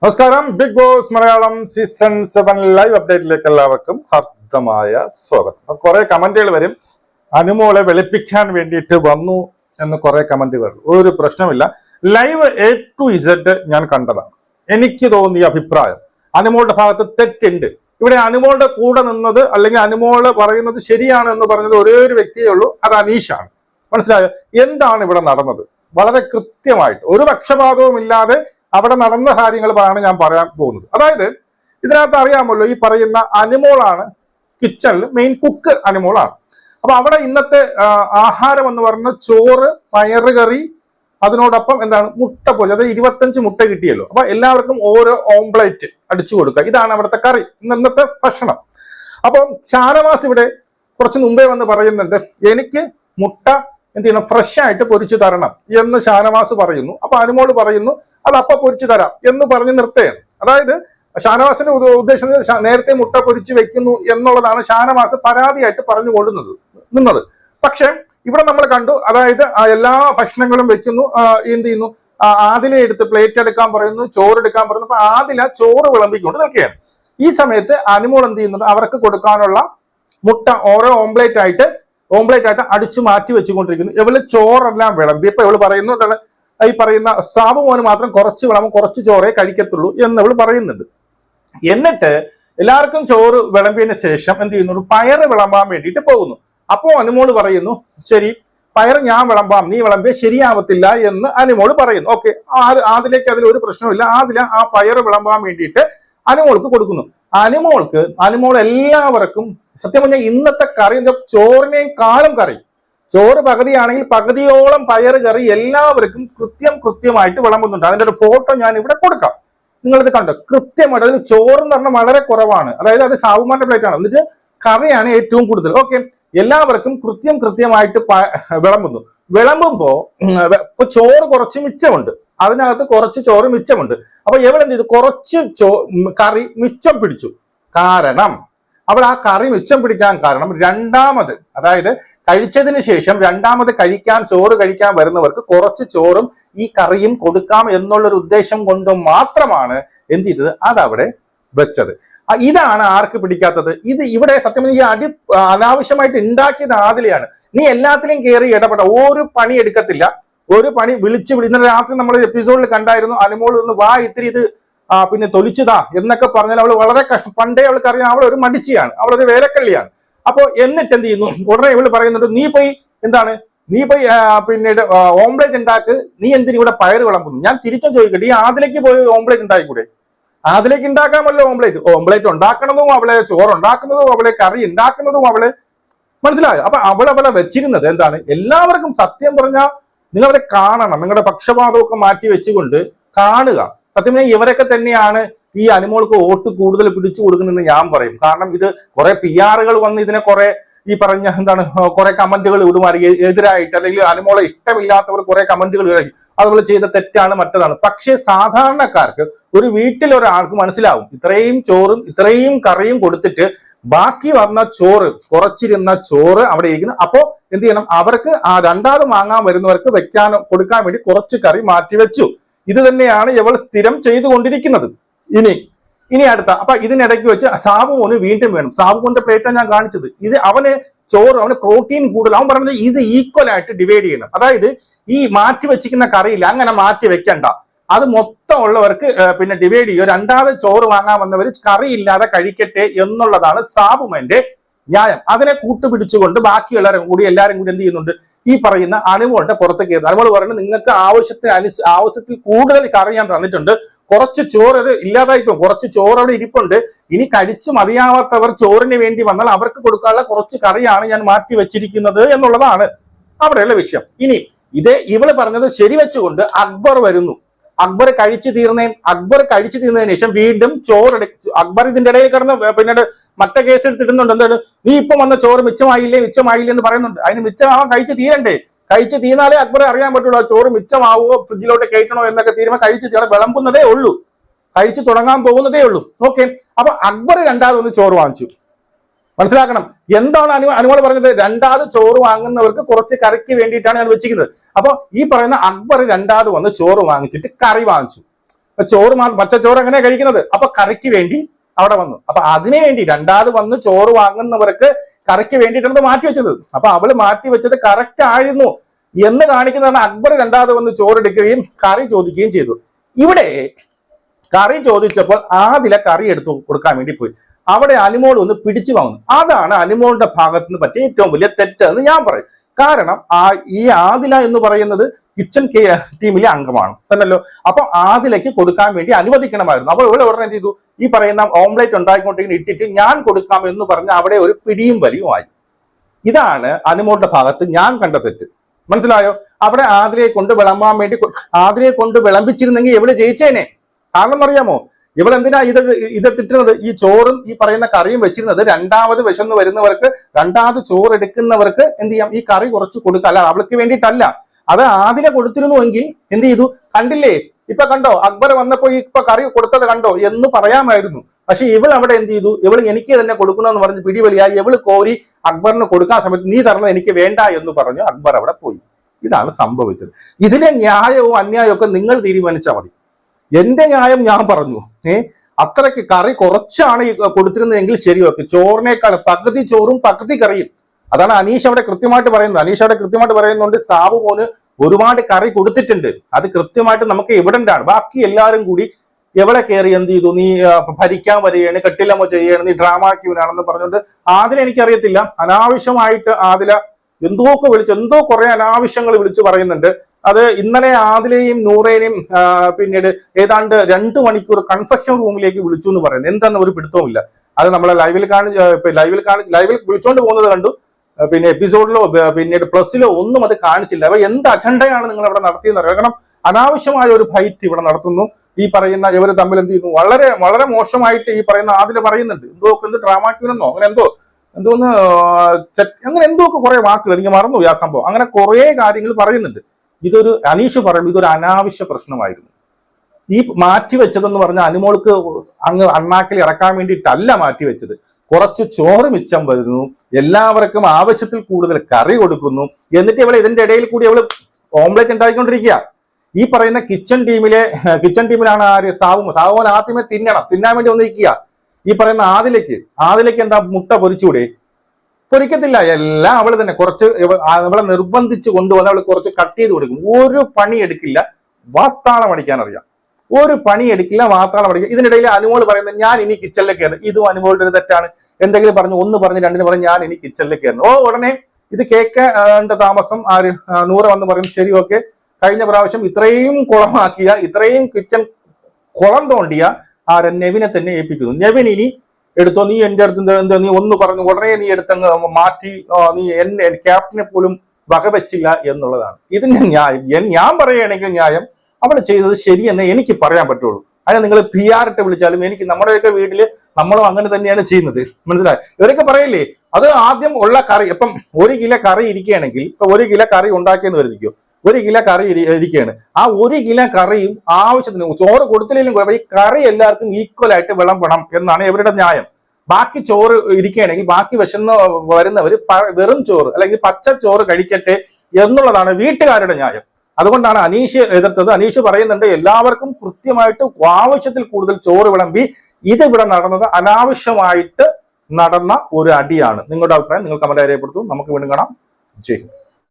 നമസ്കാരം big boss Malayalam season seven live അപ്ഡേറ്റിലേക്ക് എല്ലാവർക്കും ഹർദ്ദമായ സ്വാഗതം അപ്പൊ കുറെ കമന്റുകൾ വരും അനുമോളെ വെളുപ്പിക്കാൻ വേണ്ടിയിട്ട് വന്നു എന്ന് കുറെ കമന്റുകൾ ഒരു പ്രശ്നമില്ല ലൈവ് എ ടു ഇസഡ് ഞാൻ കണ്ടതാണ്. എനിക്ക് തോന്നിയ അഭിപ്രായം. അനുമോളുടെ ഭാഗത്ത് തെറ്റുണ്ട്. ഇവിടെ അനുമോളുടെ കൂടെ നിന്നത് അല്ലെങ്കിൽ അനുമോൾ പറയുന്നത് ശരിയാണ് എന്ന് പറഞ്ഞത് ഒരേ ഒരു വ്യക്തിയേ ഉള്ളൂ. അത് അനീഷാണ്. മനസ്സിലായോ? എന്താണ് ഇവിടെ നടന്നത്? വളരെ കൃത്യമായിട്ട്. ഒരു പക്ഷപാതവും ഇല്ലാതെ അവിടെ നടന്ന കാര്യങ്ങളാണ് ഞാൻ പറയാൻ പോകുന്നത്. അതായത് ഇതിനകത്ത് അറിയാമല്ലോ ഈ പറയുന്ന അനുമോളാണ് കിച്ചണിൽ മെയിൻ കുക്ക് അനുമോളാണ്. അപ്പൊ അവിടെ ഇന്നത്തെ ആഹാരം എന്ന് പറഞ്ഞ ചോറ് പയറുകറി അതിനോടൊപ്പം എന്താണ് മുട്ട പോലെ അതായത് ഇരുപത്തഞ്ച് മുട്ട കിട്ടിയല്ലോ. അപ്പൊ എല്ലാവർക്കും ഓരോ ഓംപ്ലേറ്റ് അടിച്ചു കൊടുക്കുക. ഇതാണ് അവിടുത്തെ കറി. ഇന്നത്തെ ഭക്ഷണം. അപ്പം ഷാനവാസ് ഇവിടെ കുറച്ച് മുമ്പേ വന്ന് പറയുന്നുണ്ട് എനിക്ക് മുട്ട എന്ത് ചെയ്യണം ഫ്രഷ് ആയിട്ട് പൊരിച്ചു തരണം എന്ന് ഷാനവാസ് പറയുന്നു. അപ്പൊ അനുമോൾ പറയുന്നു അത് അപ്പൊ പൊരിച്ചു തരാം എന്ന് പറഞ്ഞ് നിർത്തുകയാണ്. അതായത് ഷാനവാസിന്റെ ഉദ്ദ- ഉദ്ദേശം നേരത്തെ മുട്ട പൊരിച്ചു വെക്കുന്നു എന്നുള്ളതാണ് ഷാനവാസ് പരാതിയായിട്ട് പറഞ്ഞു കൊണ്ടുന്നത് നിന്നത്. പക്ഷെ ഇവിടെ നമ്മൾ കണ്ടു അതായത് എല്ലാ ഭക്ഷണങ്ങളും വെക്കുന്നു എന്ത് ചെയ്യുന്നു? ആദില എടുത്ത് പ്ലേറ്റ് എടുക്കാൻ പറയുന്നു ചോറ് എടുക്കാൻ പറയുന്നു. അപ്പൊ ആദില ചോറ് വിളമ്പിക്കൊണ്ട് നിൽക്കുകയാണ്. ഈ സമയത്ത് അനുമോൾ എന്ത് ചെയ്യുന്നുണ്ട്? അവർക്ക് കൊടുക്കാനുള്ള മുട്ട ഓരോ ഓംപ്ലേറ്റ് ആയിട്ട് ഓംപ്ലേറ്റ് ആയിട്ട് അടിച്ചു മാറ്റി വെച്ചുകൊണ്ടിരിക്കുന്നു. ഇവൾ ചോറെല്ലാം വിളമ്പി. ഇപ്പൊ ഇവൾ പറയുന്നു ഈ പറയുന്ന സാബു മോന് മാത്രം കുറച്ച് വിളമ്പും കുറച്ച് ചോറേ കഴിക്കത്തുള്ളൂ എന്ന് ഇവൾ പറയുന്നുണ്ട്. എന്നിട്ട് എല്ലാവർക്കും ചോറ് വിളമ്പിയതിന് ശേഷം എന്ത് ചെയ്യുന്നു പയറ് വിളമ്പാൻ വേണ്ടിയിട്ട് പോകുന്നു. അപ്പോ അനുമോൾ പറയുന്നു ശരി പയറ് ഞാൻ വിളമ്പാം നീ വിളമ്പേ ശരിയാവത്തില്ല എന്ന് അനുമോൾ പറയുന്നു. ഓക്കെ അതിലേക്ക് അതിൽ ഒരു പ്രശ്നമില്ല ആദില ആ പയറ് വിളമ്പാൻ വേണ്ടിയിട്ട് അനുമോൾക്ക് കൊടുക്കുന്നു. അനുമോൾക്ക് അനുമോൾ എല്ലാവർക്കും സത്യം പറഞ്ഞാൽ ഇന്നത്തെ കറി ചോറിനെയും കാളും കറി. ചോറ് പകുതിയാണെങ്കിൽ പകുതിയോളം പയറ് കറി എല്ലാവർക്കും കൃത്യം കൃത്യമായിട്ട് വിളമ്പുന്നുണ്ട്. അതിന്റെ ഒരു ഫോട്ടോ ഞാൻ ഇവിടെ കൊടുക്കാം. നിങ്ങളിത് കണ്ടോ? കൃത്യമായിട്ട് അതിൽ ചോറ് എന്ന് പറഞ്ഞാൽ വളരെ കുറവാണ്. അതായത് അത് സാവുമാരുടെ പ്ലേറ്റാണ് എന്നിട്ട് കറിയാണ് ഏറ്റവും കൂടുതൽ. ഓക്കെ എല്ലാവർക്കും കൃത്യം കൃത്യമായിട്ട് വിളമ്പുന്നു. വിളമ്പുമ്പോ ഉം, വെ- ഇപ്പൊ ചോറ് കുറച്ച് മിച്ചമുണ്ട്. അതിനകത്ത് കുറച്ച് ചോറ് മിച്ചമുണ്ട്. അപ്പൊ എവിടെ എന്ത് ചെയ്തു? കുറച്ച് ചോ കറി മിച്ചം പിടിച്ചു. കാരണം അവൾ ആ കറി മിച്ചം പിടിക്കാൻ കാരണം രണ്ടാമത് അതായത് കഴിച്ചതിന് ശേഷം രണ്ടാമത് കഴിക്കാൻ ചോറ് കഴിക്കാൻ വരുന്നവർക്ക് കുറച്ച് ചോറും ഈ കറിയും കൊടുക്കാം എന്നുള്ളൊരു ഉദ്ദേശം കൊണ്ട് മാത്രമാണ് എന്ത് ചെയ്തത്? അതവിടെ വെച്ചത്. ഇതാണ് ആർക്ക് പിടിക്കാത്തത്? ഇത് ഇവിടെ സത്യം ഈ അടി അനാവശ്യമായിട്ട് ഉണ്ടാക്കിയത് ആദിലെയാണ്. നീ എല്ലാത്തിലും കയറി ഇടപെട. ഒരു പണി എടുക്കത്തില്ല. ഒരു പണി വിളിച്ചു വിളി. ഇന്നലെ രാത്രി നമ്മൾ എപ്പിസോഡിൽ കണ്ടായിരുന്നു. അനുമോൾ ഒന്ന് വാ ഇത്തിരി ഇത് പിന്നെ തൊലിച്ചതാ എന്നൊക്കെ പറഞ്ഞാൽ അവൾ വളരെ കഷ്ടം. പണ്ടേ അവൾക്ക് അറിയാം അവൾ ഒരു മടിച്ചിയാണ്. അവളൊരു വേലക്കള്ളിയാണ്. അപ്പോൾ എന്നിട്ട് എന്ത് ചെയ്യുന്നു? ഉടനെ ഇവൾ പറയുന്നുണ്ട് നീ പോയി എന്താണ്? നീ പോയി പിന്നെ പിന്നീട് ഓംപ്ലേറ്റ് ഉണ്ടാക്ക് നീ എന്തിനു ഇവിടെ പയർ വിളമ്പുന്നു? ഞാൻ തിരിച്ചും ചോദിക്കട്ടെ ഈ ആദിലേക്ക് പോയി ഓംപ്ലേറ്റ് ഉണ്ടായിക്കൂടെ അതിലേക്ക് ഉണ്ടാക്കാമല്ലോ ഓംപ്ലേറ്റ് ഓംപ്ലേറ്റ് ഉണ്ടാക്കണതും അവളെ ചോറ് ഉണ്ടാക്കുന്നതും അവളെ കറി ഉണ്ടാക്കുന്നതും അവളെ. മനസ്സിലായോ? അപ്പൊ അവൾ അവളെ വെച്ചിരുന്നത് എന്താണ്? എല്ലാവർക്കും സത്യം പറഞ്ഞാൽ നിങ്ങൾ അവരെ കാണണം. നിങ്ങളുടെ പക്ഷപാതമൊക്കെ മാറ്റി വെച്ചുകൊണ്ട് കാണുക. സത്യം പറഞ്ഞാൽ ഇവരൊക്കെ തന്നെയാണ് ഈ അനുമോൾക്ക് വോട്ട് കൂടുതൽ പിടിച്ചു കൊടുക്കുന്നതെന്ന് ഞാൻ പറയും. കാരണം ഇത് കുറെ പി ആറുകൾ വന്ന് ഇതിനെ കുറെ ഈ പറഞ്ഞ എന്താണ് കുറെ കമന്റുകൾ ഇടുമാറി എതിരായിട്ട് അല്ലെങ്കിൽ അനുമോളെ ഇഷ്ടമില്ലാത്തവർ കുറെ കമന്റുകൾ ഇടും അതുപോലെ ചെയ്ത തെറ്റാണ് മറ്റതാണ്. പക്ഷേ സാധാരണക്കാർക്ക് ഒരു വീട്ടിൽ ഒരാൾക്ക് മനസ്സിലാവും ഇത്രയും ചോറും ഇത്രയും കറിയും കൊടുത്തിട്ട് ബാക്കി വന്ന ചോറ് കുറച്ചിരുന്ന ചോറ് അവിടെ ഇരിക്കുന്നു. അപ്പോ എന്ത് ചെയ്യണം? അവർക്ക് ആ രണ്ടാമത് വാങ്ങാൻ വരുന്നവർക്ക് വെക്കാൻ കൊടുക്കാൻ വേണ്ടി കുറച്ച് കറി മാറ്റി വെച്ചു. ഇത് തന്നെയാണ് ഇവൾ സ്ഥിരം ചെയ്തുകൊണ്ടിരിക്കുന്നത്. ഇനി ഇനി അടുത്ത അപ്പൊ ഇതിനിടയ്ക്ക് വെച്ച് സാബുവിന് വീണ്ടും വേണം. സാബുവിന്റെ പ്ലേറ്റാണ് ഞാൻ കാണിച്ചത്. ഇത് അവന് ചോറ് അവന് പ്രോട്ടീൻ കൂടുതൽ. അവൻ പറഞ്ഞത് ഇത് ഈക്വൽ ആയിട്ട് ഡിവൈഡ് ചെയ്യണം. അതായത് ഈ മാറ്റി വെച്ചിരിക്കുന്ന കറിയില്ല അങ്ങനെ മാറ്റി വെക്കണ്ട. അത് മൊത്തം ഉള്ളവർക്ക് പിന്നെ ഡിവൈഡ് ചെയ്യുക. രണ്ടാമത് ചോറ് വാങ്ങാൻ വന്നവർ കറി ഇല്ലാതെ കഴിക്കട്ടെ എന്നുള്ളതാണ് സാബുമന്റെ ന്യായം. അതിനെ കൂട്ടുപിടിച്ചുകൊണ്ട് ബാക്കിയുള്ളവരും കൂടി എല്ലാവരും കൂടി എന്ത് ചെയ്യുന്നുണ്ട്? ഈ പറയുന്ന അനുമോളുടെ പുറത്തേക്ക് അനുമോൾ പറയുന്നത് നിങ്ങൾക്ക് ആവശ്യത്തിന് അനുസ ആവശ്യത്തിൽ കൂടുതൽ കറി ഞാൻ തന്നിട്ടുണ്ട്. കുറച്ച് ചോറ് അത് ഇല്ലാതായി പോകും കുറച്ച് ചോറ് അവിടെ ഇരിപ്പുണ്ട്. ഇനി കഴിച്ചു മതിയാവാത്തവർ ചോറിന് വേണ്ടി വന്നാൽ അവർക്ക് കൊടുക്കാനുള്ള കുറച്ച് കറിയാണ് ഞാൻ മാറ്റി വെച്ചിരിക്കുന്നത് എന്നുള്ളതാണ് അവിടെയുള്ള വിഷയം. ഇനി ഇതേ ഇവൾ പറഞ്ഞത് ശരിവെച്ചുകൊണ്ട് അക്ബർ വരുന്നു. അക്ബർ കഴിച്ചു തീർന്നേ അക്ബർ കഴിച്ചു തീർന്നതിന് ശേഷം വീണ്ടും ചോറ് അക്ബർ ഇതിന്റെ ഇടയിൽ കിടന്ന് പിന്നീട് മറ്റേ കേസ് എടുത്തിടുന്നുണ്ട്. എന്താണ്? നീ ഇപ്പൊ വന്ന ചോറ് മിച്ചമായില്ലേ മിച്ചമായില്ലേ എന്ന് പറയുന്നുണ്ട്. അതിന് മിച്ചമാവാൻ കഴിച്ചു തീരണ്ടേ? കഴിച്ച് തീർന്നാലേ അക്ബറെ അറിയാൻ പറ്റുള്ളൂ. ചോറ് മിച്ചമാവോ ഫ്രിഡ്ജിലോട്ട് കയറ്റണോ എന്നൊക്കെ തീരുമാനം കഴിച്ച് തീർന്ന് വിളമ്പുന്നതേ ഉള്ളൂ. കഴിച്ചു തുടങ്ങാൻ പോകുന്നതേ ഉള്ളൂ. ഓക്കെ. അപ്പൊ അക്ബർ രണ്ടാമതൊന്ന് ചോറ് വാങ്ങിച്ചു. മനസ്സിലാക്കണം. എന്താണ് അനു അനുമോൾ പറഞ്ഞത്? രണ്ടാമത് ചോറ് വാങ്ങുന്നവർക്ക് കുറച്ച് കറിക്ക് വേണ്ടിയിട്ടാണ് ഞാൻ വെച്ചിരിക്കുന്നത്. അപ്പൊ ഈ പറയുന്ന അക്ബർ രണ്ടാമത് വന്ന് ചോറ് വാങ്ങിച്ചിട്ട് കറി വാങ്ങിച്ചു. ചോറ് പച്ചച്ചോറ് എങ്ങനെയാണ് കഴിക്കുന്നത്? അപ്പൊ കറിക്ക് വേണ്ടി അവിടെ വന്നു. അപ്പൊ അതിനു വേണ്ടി രണ്ടാമത് വന്ന് ചോറ് വാങ്ങുന്നവർക്ക് കറിക്ക് വേണ്ടിയിട്ടാണ് മാറ്റി വെച്ചത്. അപ്പൊ അവൾ മാറ്റി വെച്ചത് കറക്റ്റ് ആയിരുന്നു എന്ന് കാണിക്കുന്നതാണ് അക്ബർ രണ്ടാമത് വന്ന് ചോറെടുക്കുകയും കറി ചോദിക്കുകയും ചെയ്തു. ഇവിടെ കറി ചോദിച്ചപ്പോൾ ആദില കറി എടുത്തു കൊടുക്കാൻ വേണ്ടി പോയി. അവിടെ അനുമോൾ ഒന്ന് പിടിച്ചു വാങ്ങുന്നു. അതാണ് അലിമോളിന്റെ ഭാഗത്ത് നിന്ന് പറ്റിയ ഏറ്റവും വലിയ തെറ്റ് എന്ന് ഞാൻ പറയും. കാരണം ആ ഈ ആദില എന്ന് പറയുന്നത് കിച്ചൺ ടീമിലെ അംഗമാണ്. തന്നല്ലോ. അപ്പൊ ആദിലയ്ക്ക് കൊടുക്കാൻ വേണ്ടി അനുവദിക്കണമായിരുന്നു. അപ്പോൾ ഇവിടെ ഉടനെ എന്ത് ചെയ്തു? ഈ പറയുന്ന ഓംലെറ്റ് ഉണ്ടാക്കിക്കൊണ്ടിരിക്കുന്ന ഇട്ടിട്ട് ഞാൻ കൊടുക്കാം എന്ന് പറഞ്ഞ് അവിടെ ഒരു പിടിയും വലിയുമായി ഇതാണ് അനുമോളുടെ ഭാഗത്ത് ഞാൻ കണ്ട തെറ്റ്. മനസ്സിലായോ? അവിടെ ആതിരയെ കൊണ്ട് വിളമ്പാൻ വേണ്ടി ആതിരയെ കൊണ്ട് വിളമ്പിച്ചിരുന്നെങ്കിൽ എവിടെ ജയിച്ചേനെ. കാരണം അറിയാമോ ഇവിടെ എന്തിനാ ഇത് ഇതെത്തിട്ടുന്നത് ഈ ചോറും ഈ പറയുന്ന കറിയും വെച്ചിരുന്നത് രണ്ടാമത് വിശന്ന് വരുന്നവർക്ക് രണ്ടാമത് ചോറ് എടുക്കുന്നവർക്ക് എന്ത് ചെയ്യാം? ഈ കറി കുറച്ച് കൊടുക്കാം. അല്ല അവൾക്ക് വേണ്ടിയിട്ടല്ല. അത് ആതിര കൊടുത്തിരുന്നുവെങ്കിൽ എന്ത് ചെയ്തു? കണ്ടില്ലേ? ഇപ്പൊ കണ്ടോ? അക്ബർ വന്നപ്പോ ഇപ്പൊ കറി കൊടുത്തത് കണ്ടോ? എന്ന് പറയാമായിരുന്നു. പക്ഷെ ഇവൾ അവിടെ എന്ത് ചെയ്തു? ഇവൾ എനിക്ക് തന്നെ കൊടുക്കണമെന്ന് പറഞ്ഞ് പിടിവലിയായി. ഇവൾ കോരി അക്ബറിന് കൊടുക്കാൻ സമയത്ത് നീ തരണം എനിക്ക് വേണ്ട എന്ന് പറഞ്ഞു. അക്ബർ അവിടെ പോയി. ഇതാണ് സംഭവിച്ചത്. ഇതിലെ ന്യായവും അന്യായവും ഒക്കെ നിങ്ങൾ തീരുമാനിച്ചാൽ മതി. എന്റെ ന്യായം ഞാൻ പറഞ്ഞു. ഏ? അത്രയ്ക്ക് കറി കുറച്ചാണ് കൊടുത്തിരുന്നതെങ്കിൽ ശരി ശരിയൊക്കെ ചോറിനേക്കാൾ പകുതി ചോറും പകുതി കറിയും. അതാണ് അനീഷ് അവിടെ കൃത്യമായിട്ട് പറയുന്നത്. അനീഷ് അവിടെ കൃത്യമായിട്ട് പറയുന്നുണ്ട് സാബു പോലെ ഒരുപാട് കറി കൊടുത്തിട്ടുണ്ട്. അത് കൃത്യമായിട്ട് നമുക്ക് എവിഡന്റ് ആണ് ബാക്കി എല്ലാവരും കൂടി എവിടെ കയറി എന്ത് ചെയ്തു? നീ ഭരിക്കാൻ വരികയാണ് കെട്ടില്ലമ്മ ചെയ്യുകയാണ് നീ ഡ്രാമ ക്യൂനാണെന്ന് പറഞ്ഞുകൊണ്ട് ആദില എനിക്കറിയത്തില്ല. അനാവശ്യമായിട്ട് ആദില എന്തോ ഒക്കെ വിളിച്ചു എന്തോ കുറെ അനാവശ്യങ്ങൾ വിളിച്ചു പറയുന്നുണ്ട്. അത് ഇന്നലെ ആദിലയും നൂറേനെയും പിന്നീട് ഏതാണ്ട് രണ്ട് മണിക്കൂർ കൺഫെക്ഷൻ റൂമിലേക്ക് വിളിച്ചു എന്ന് പറയുന്നത് എന്താണെന്ന് ഒരു പിടുത്തവുമില്ല. അത് നമ്മളെ ലൈവിൽ കാണി ലൈവിൽ കാണി ലൈവിൽ വിളിച്ചുകൊണ്ട് പോകുന്നത് കണ്ടു. പിന്നെ എപ്പിസോഡിലോ പിന്നീട് പ്ലസിലോ ഒന്നും അത് കാണിച്ചില്ല. അപ്പൊ എന്ത് അജണ്ടയാണ് നിങ്ങൾ അവിടെ നടത്തിയെന്ന് അറിയാം? കാരണം അനാവശ്യമായ ഒരു ഫൈറ്റ് ഇവിടെ നടത്തുന്നു. ഈ പറയുന്ന ഇവർ തമ്മിൽ എന്ത് ചെയ്യുന്നു? വളരെ വളരെ മോശമായിട്ട് ഈ പറയുന്ന ആദ്യം പറയുന്നുണ്ട്. എന്തോ എന്ത് ഡ്രാമാക്യൂനെന്നോ അങ്ങനെ എന്തോ എന്തോന്ന് അങ്ങനെ എന്തോ ഒക്കെ കുറെ വാക്കുകൾ എനിക്ക് മറന്നു ആ സംഭവം. അങ്ങനെ കുറെ കാര്യങ്ങൾ പറയുന്നുണ്ട്. ഇതൊരു അനീഷ് പറയുമ്പോൾ ഇതൊരു അനാവശ്യ പ്രശ്നമായിരുന്നു. ഈ മാറ്റിവെച്ചതെന്ന് പറഞ്ഞാൽ അനുമോൾക്ക് അങ്ങ് അണ്ണാക്കിൽ ഇറക്കാൻ വേണ്ടിയിട്ടല്ല മാറ്റിവെച്ചത്. കുറച്ച് ചോറ് മിച്ചം വരുന്നു. എല്ലാവർക്കും ആവശ്യത്തിൽ കൂടുതൽ കറി കൊടുക്കുന്നു. എന്നിട്ട് ഇവൾ ഇതിന്റെ ഇടയിൽ കൂടി അവൾ ഓംലെറ്റ് ഉണ്ടാക്കിക്കൊണ്ടിരിക്കുക ഈ പറയുന്ന കിച്ചൺ ടീമിലെ കിച്ചൺ ടീമിലാണ് ആര്? സാവു. സാവുമോൻ ആദ്യമേ തിന്നണം. തിന്നാൻ വേണ്ടി വന്നിരിക്കുക. ഈ പറയുന്ന ആദിലേക്ക് ആദിലേക്ക് എന്താ മുട്ട പൊരിച്ചൂടെ പൊരിക്കത്തില്ല. എല്ലാം അവൾ തന്നെ. കുറച്ച് അവളെ നിർബന്ധിച്ച് കൊണ്ടുവന്ന് അവൾ കുറച്ച് കട്ട് ചെയ്ത് കൊടുക്കും. ഒരു പണി എടുക്കില്ല. വാത്താളം അടിക്കാൻ അറിയാം. ഒരു പണി എടുക്കില്ല മാത്രമാണ് പഠിക്കുക ഇതിനിടയിൽ അനുമോൾ പറയുന്നത് ഞാൻ ഇനി കിച്ചണിൽ കയറുന്നു ഇതും അനുമോളുടെ ഒരു തെറ്റാണ്. എന്തെങ്കിലും പറഞ്ഞു ഒന്ന് പറഞ്ഞ് രണ്ടിന് പറഞ്ഞ് ഞാൻ ഇനി കിച്ചണിൽ കയറുന്നു ഓ ഉടനെ ഇത് കേൾക്കേണ്ട താമസം ആര് നൂറ വന്ന് പറയും ശരി ഓക്കെ. കഴിഞ്ഞ പ്രാവശ്യം ഇത്രയും കുളമാക്കിയ ഇത്രയും കിച്ചൺ കുളം തോണ്ടിയ ആര് നെവിനെ തന്നെ ഏൽപ്പിക്കുന്നു. നെവിൻ ഇനി എടുത്തോ നീ എന്റെ അടുത്ത് എന്താ നീ ഒന്ന് പറഞ്ഞു ഉടനെ നീ എടുത്തങ്ങ് മാറ്റി നീ എന്നെ ക്യാപ്റ്റനെ പോലും വകവെച്ചില്ല എന്നുള്ളതാണ്. ഇതിന്റെ ന്യായം ഞാൻ പറയുകയാണെങ്കിൽ ന്യായം അവൾ ചെയ്തത് ശരിയെന്ന് എനിക്ക് പറയാൻ പറ്റുള്ളൂ. അതിനെ നിങ്ങൾ പി ആർ ഇട്ട് വിളിച്ചാലും എനിക്ക് നമ്മുടെയൊക്കെ വീട്ടിൽ നമ്മളും അങ്ങനെ തന്നെയാണ് ചെയ്യുന്നത്. മനസ്സിലായി? ഇവരൊക്കെ പറയില്ലേ? അത് ആദ്യം ഉള്ള കറി ഇപ്പം ഒരു കിലോ കറി ഇരിക്കുകയാണെങ്കിൽ ഇപ്പൊ ഒരു കിലോ കറി ഉണ്ടാക്കിയെന്ന് വരുന്നിരിക്കും ഒരു കിലോ കറി ഇരി- ഇരിക്കുകയാണ്. ആ ഒരു കിലോ കറിയും ആവശ്യത്തിന് ചോറ് കൊടുത്തില്ലെങ്കിലും കുഴപ്പം. ഈ കറി എല്ലാവർക്കും ഈക്വൽ ആയിട്ട് വിളമ്പണം എന്നാണ് ഇവരുടെ ന്യായം. ബാക്കി ചോറ് ഇരിക്കുകയാണെങ്കിൽ ബാക്കി വിശന്ന് വരുന്നവർ വെറും ചോറ് അല്ലെങ്കിൽ പച്ച ചോറ് കഴിക്കട്ടെ എന്നുള്ളതാണ് വീട്ടുകാരുടെ ന്യായം. അതുകൊണ്ടാണ് അനീഷ് എതിർത്തത്. അനീഷ് പറയുന്നുണ്ട് എല്ലാവർക്കും കൃത്യമായിട്ട് ആവശ്യത്തിൽ കൂടുതൽ ചോറ് വിളമ്പി ഇത് ഇവിടെ നടന്നത് അനാവശ്യമായിട്ട് നടന്ന ഒരു അടിയാണ്. നിങ്ങളുടെ അഭിപ്രായം നിങ്ങൾ കമന്റ് രേഖപ്പെടുത്തും. നമുക്ക് വീണ്ടും കാണാം. ജയ്